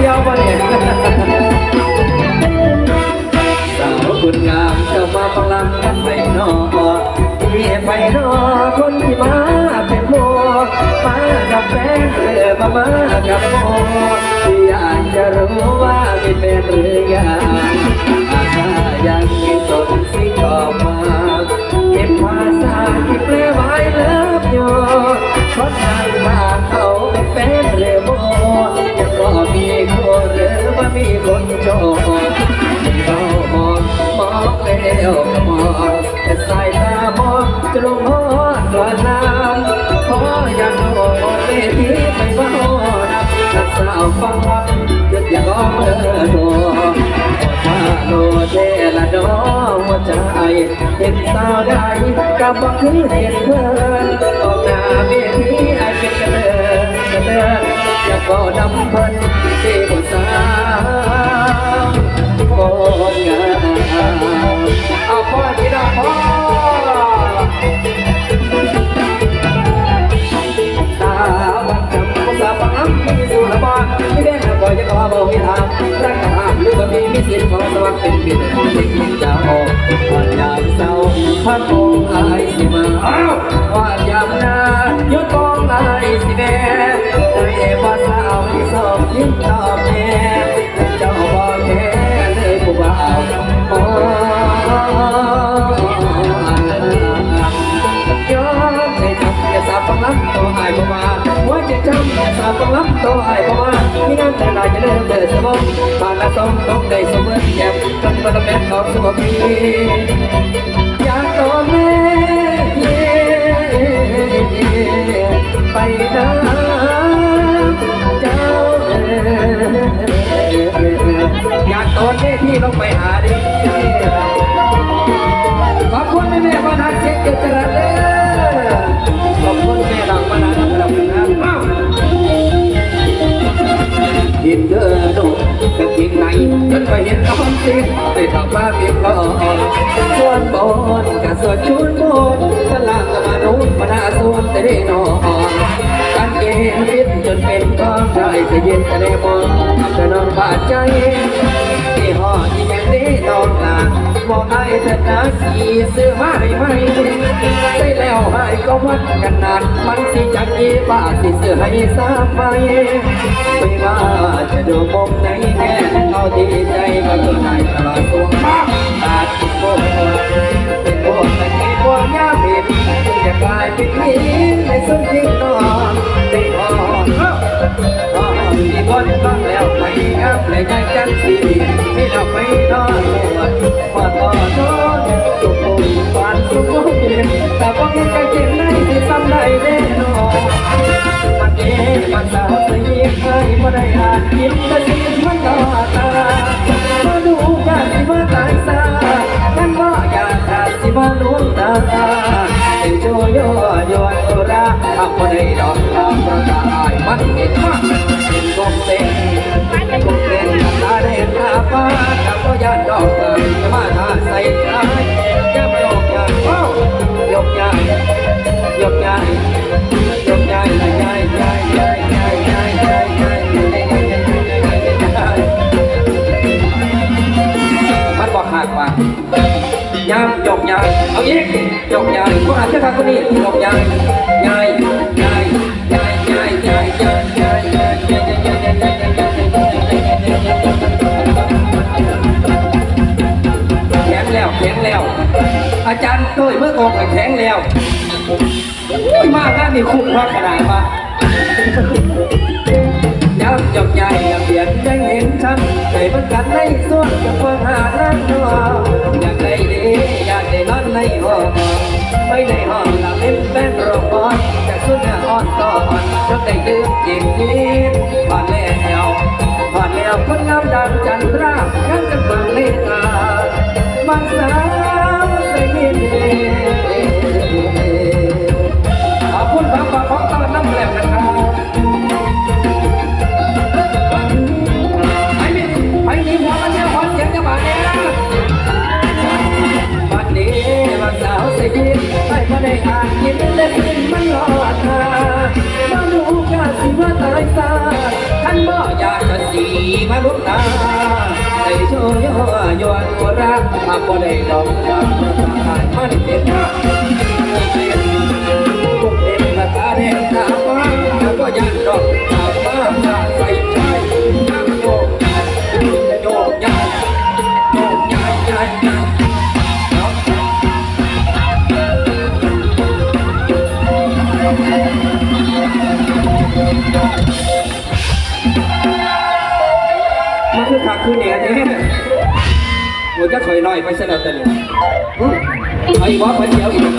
ดียวมาเนี่ยสาวคุณงามเจ้ามาฟังลำกันไปนอที่ไปนอคนที่มาเป็นโมมากับแฟนเรือมามากับโมที่อยากจะรู้ว่ามีแฟนหรือยัง ฟังรับหยุดอย่าร้องเออโดถ้าโลเดละดอหัวใจเห็นสาวได้กับบ่คือเห็นเพื่อนออกหน้าเวทีไอเป็นกระเดินกระเดินอยากก็ดำเพิ่นที่บนสาวคนงามเอาพ่อที่เราพ่อ ทางหรือว่ามีมิสิทธิ์ของสวัสดิ์เป็นบิดสิ่งจะออกผ่านยามเศร้าพัดมองอายสิมาอ้าวว่ายามหน้ายดกองอายสิแม่ใจว่าสาวที่สอบยิ้มตอบแม่เจ้าบ่แค่เลยผู้บ่าวโอ้ยอมให้ทำอย่สาบฟังลับตัวอายบ่มาว่าจะจำอย่สาบฟังลับตัวอายบ่มา มีงานแต่ลายจะเลิกเดินสมองผ่านละสองต้องได้เสมอแก้มกันมาละแม่ของสมบีอยากต่อแม่ไปนะเจ้าอยากตอนนี้ที่ต้องไปหา กางเกงในไปเห็นน้องสิไปทำมาเพียงพอส่วนบนกับส่วนชุดบนสลากกับมานุษย์มาหน้าส่วนแต่ได้นอนกางเกงฟิตจนเป็นก้องได้จะเย็นแต่ได้มองจะนอนบาดใจที่ห่อที่ยังได้นอนหลั บอกไอ้เธอนะสีซื้อมาให้ไหมใส่แล้วให้ก็วัดกันนานมันสิจักกี่บาสิซื้อให้สามใบไม่ว่าจะดูมุมไหนแน่เอาดีใจก็จนได้ตลอดตัวมากอาจเป็นโบเป็นโบแต่คิดว่าย่าบิดจะกลายเป็นหินในสุดที่งนอนได้พอพอมีคนต้องแล้วไม่งับเลยใจจังสี นี้วันเสาสีเคยบ่ได้อ่านกินแต่สิมันต่อตามาดูกันสิมาตายซาท่านว่าอยากจะสิมาล้วงตาเป็นโจโยโยนโอราทำบ่ได้ดอกตามประกาศมันเห็นมากเป็นกงเต็มกงเต็มตาได้ตาฟ้าแต่ก็ยานดอกเกินจะมาหาใส่ใจ กย้ายเอาอีกยกย้ายพวกอาจจะทำคนนี้ยกย้ายยายยายยายยายยายยายยายยายยายยายยายแข็งแล้วแข็งแล้ว อาจารย์เคยเมื่อก่อนแข็งแล้วอุ้ยมากนะนี่คุ้มค่าขนาดมายับยกใหญ่เปลี่ยนยังเห็นฉันใจมันกันในส่วนจะฟังหานั่งนัวอยากได้ดีอยากได้นอนในองไม่ในห้องละเป็นแฟนรองบอลจากสุดอ่อนต่ออ่อนจนได้ยืมยิงยินผ่านแล้วผ่านแล้วคนงามดังจันทรายังกันบังเลตาบางสา บ่ได้ดอกจำประสาทมันเด็ดขาด จะถอยน่อยไปเสนอแต่เนี่ยไอ้วะไปเดียวอีก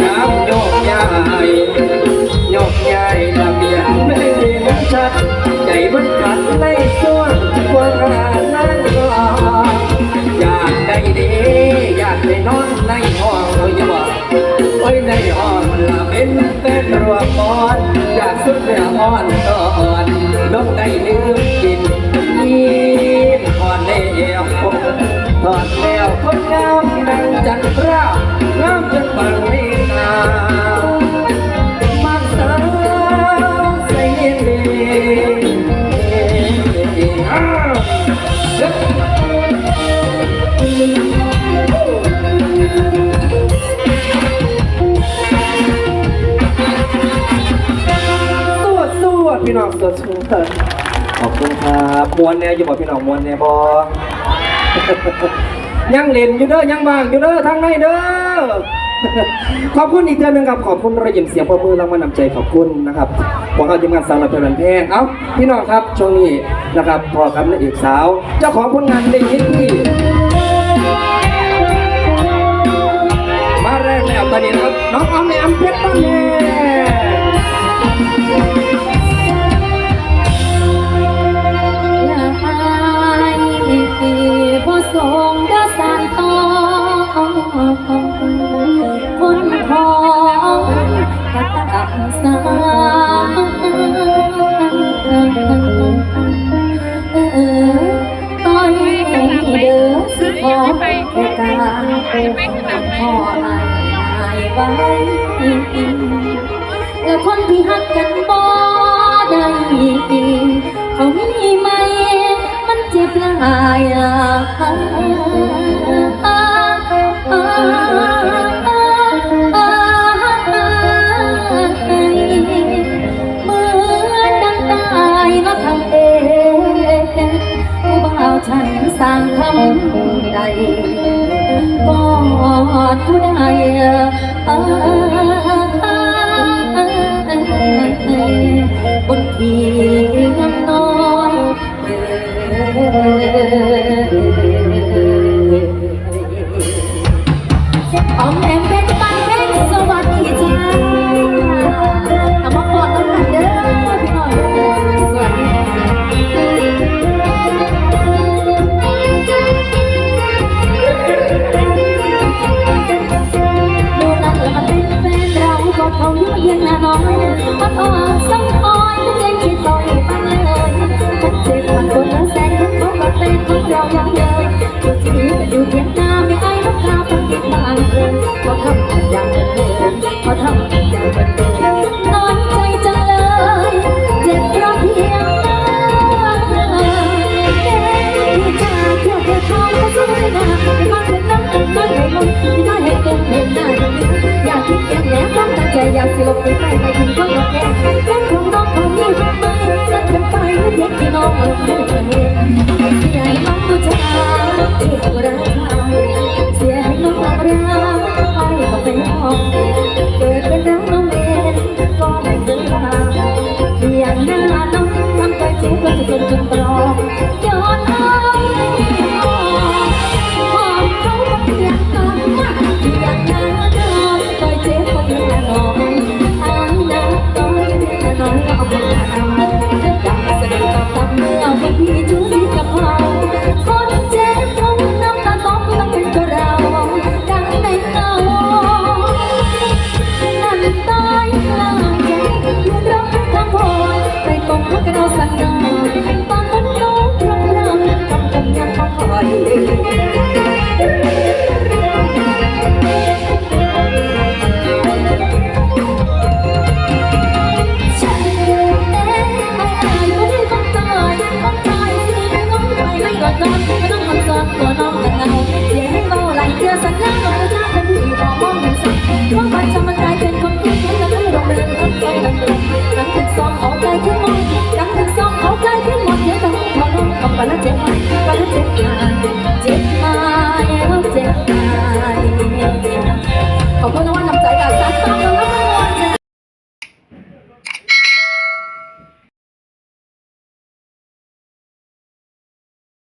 น้ำโยกย้ายโยกย้ายลำเลียงไม่ได้มันชัดใจมันขัดในส่วนว่านั้นก็อยากได้ดีอยากได้นอนในห้องโอ้ยอย่าบอกโอ้ในห้องละเป็นเป็นรัวมบอนอยากสุดเนื้ออ่อน สวดสวดพี่น้องสวดสวดขอบคุณครับมวนแน่อยู่บ่พี่น้องมวนแน่บ่ ยังเล่นอยู่เด้อยังบางอยู่เด้อทางในเด้อ ขอบคุณอีกเทื่อหนึงครับขอบคุณระยิมเสียงประมือรางวัลนำใจขอบคุณนะครับพวกเอาทีมงานสาวรับเพลินแพงเอ้าพี่น้องครับช่วงนี้นะครับพอกับนักเอกสาว เจ้าของผลงานเพลงฮิตที่มาแรกแล้วตอนนี้นะครับน้องออมในอัมเพชรบ้านแน่ สาเออตอนนี้เด้อสิขอแค่การขออายไว้แล้วคนที่หักกันบ่ได้เขามีไหมมันเจ็บหลายอะเห ดผู้ใดบนเที อยากสิลบไปไปไปถึงก็ยังแก่แค่คงต้องคงยิ่งทำไมรักกันไปเด็กที่น้องเอ๋ยเสียให้น้องตัวชจ้าเจ็บรักเขาเสียให้น้องรักเราไปก็เป็นห้องเกิดเป็นรักน้องเองก็ไม่เคยลาอย่างหน้าน้อง